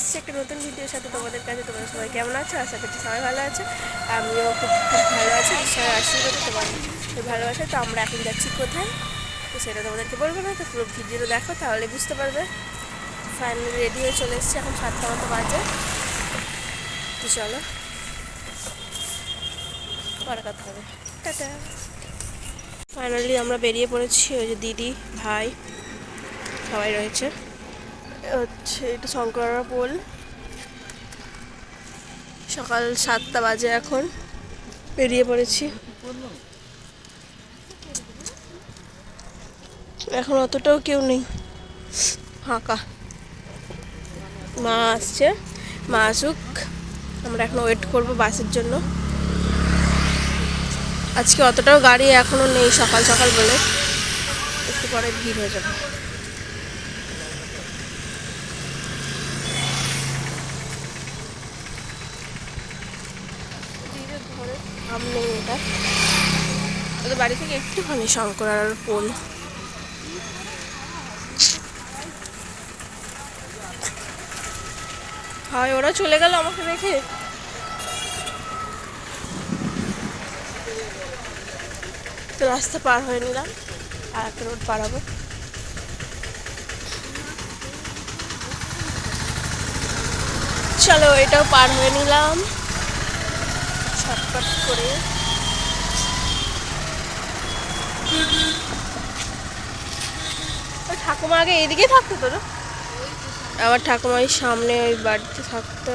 এসেছি একটা নতুন ভিডিওর সাথে তোমাদের কাছে। তোমরা সবাই কেমন আছো? আশা করছি সবাই ভালো আছে। আমিও খুব খুব ভালো আছি। ঈশ্বরের আশীর্বাদে তোমার ভালোবাসা তো আমরা এখন যাচ্ছি কোথায়? তো সেটা তোমাদেরকে বলব না। তো পুরো ভিডিওটা দেখো, তাহলে বুঝতে পারবে। ফাইনালি রেডি হয়ে চলে এসেছি এখন সাতটা মতো বাজে। তো চলো। পরে কথা হবে। টাটা। ফাইনালি আমরা বেরিয়ে পড়েছি। ওই যে দিদি, ভাই সবাই রয়েছে। হচ্ছে, এটা শঙ্করা পোল। সকাল সাতটা বাজে এখন, বেরিয়ে পড়েছি। এখন অতটাও কেউ নেই। ফাঁকা। মা আসছে। মা আসুক, আমরা এখন ওয়েট করব বাসের জন্য। আজকে অতটাও গাড়ি এখনও নেই সকাল সকাল বলে। একটু পরে ভিড় হয়ে যাবে। সামনে এটা। ওদের বাড়ি থেকে একটুখানি শঙ্করার পোল হয়, ওরা চলে গেল আমাকে রেখে তো রাস্তা পার হয়ে নিলাম, আর একটা রোড পার হব। চলো, এটাও পার হয়ে নিলাম। ছটপট করে। ঠাকুমা আগে এইদিকে থাকতো তো না আমার ঠাকুমা সামনে ওই বাড়িতে থাকতো।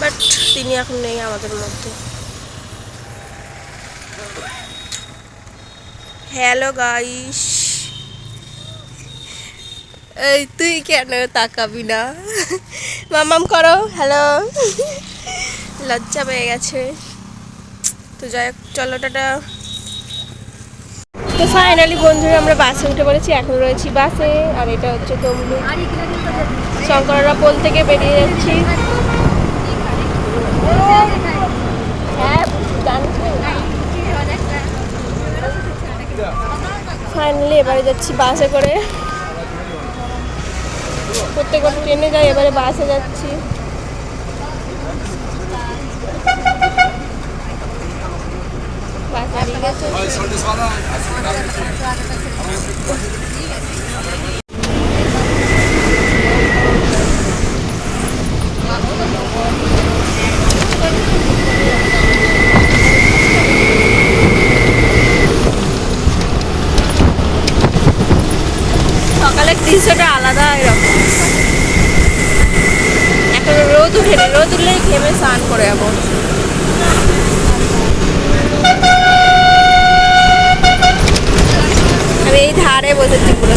বাট তিনি এখন নেই আমাদের মধ্যে। Hello guys. এই, তুই কেন তাকাবি না? মামাম করো, হ্যালো। লজ্জা পেয়ে গেছে। তো যাই হোক, চলো টাটা। তো ফাইনালি বন্ধুরা, আমরা বাসে উঠে পড়েছি, এখন রয়েছি বাসে, আর এটা হচ্ছে তমলু শঙ্কররা পোল থেকে বেরিয়ে যাচ্ছি। ফাইনালি এবারে যাচ্ছি বাসে করে। প্রত্যেক ট্রেনে যাই, এবারে বাসে যাচ্ছি। সকালের দৃশ্যটা আলাদা এরকম। এখন রোদ উঠেনি রোদ উঠলেই ঘেমে স্নান করে যাব। আমি এই ধারে বসেছি পুরো।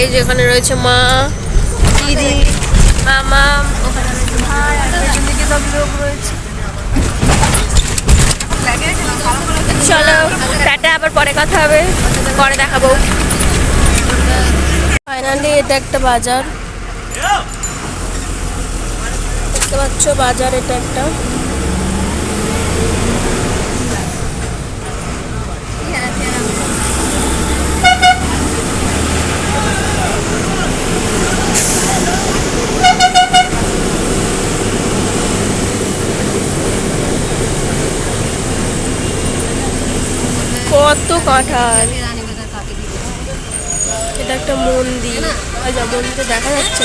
এই যেখানে রয়েছে মা, দিদি, মামা। রয়েছে চলো, টাটা, আবার পরে কথা হবে, পরে দেখাবো। ফাইনালি এটা একটা বাজার। দেখতে পাচ্ছ বাজার এটা একটা। কত কাঁঠাল। এটা একটা মন্দির। আচ্ছা মন্দিরটা দেখা যাচ্ছে।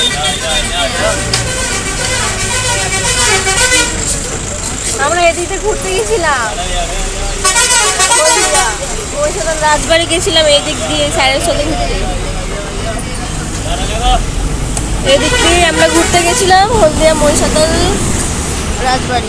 আমরা এদিকে ঘুরতে গেছিলাম রাজবাড়ি গেছিলাম এই দিক দিয়ে স্যারের সাথে ঘুরতে। এদিক দিয়ে আমরা ঘুরতে গেছিলাম হলদিয়া মহিষাদল রাজবাড়ি।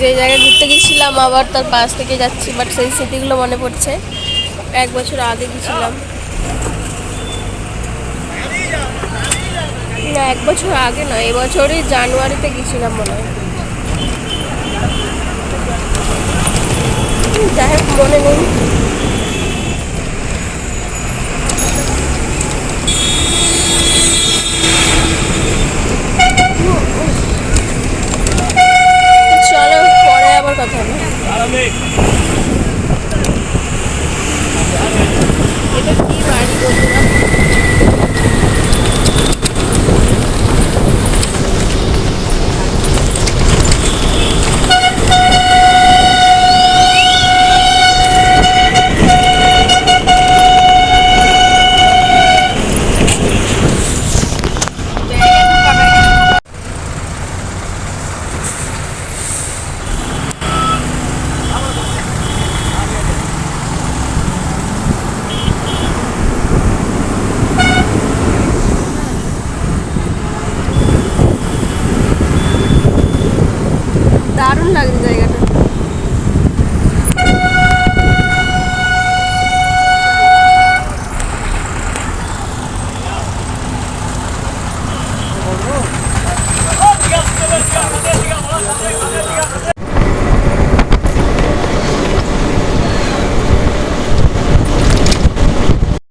যে জায়গায় ঘুরতে গেছিলাম, আবার তার পাশ থেকে যাচ্ছি বাট সেই স্মৃতিগুলো মনে পড়ছে। এক বছর আগে গেছিলাম। না, এক বছর আগে নয় এবছরই জানুয়ারিতে গেছিলাম মনে হয়। যাই হোক, মনে নেই।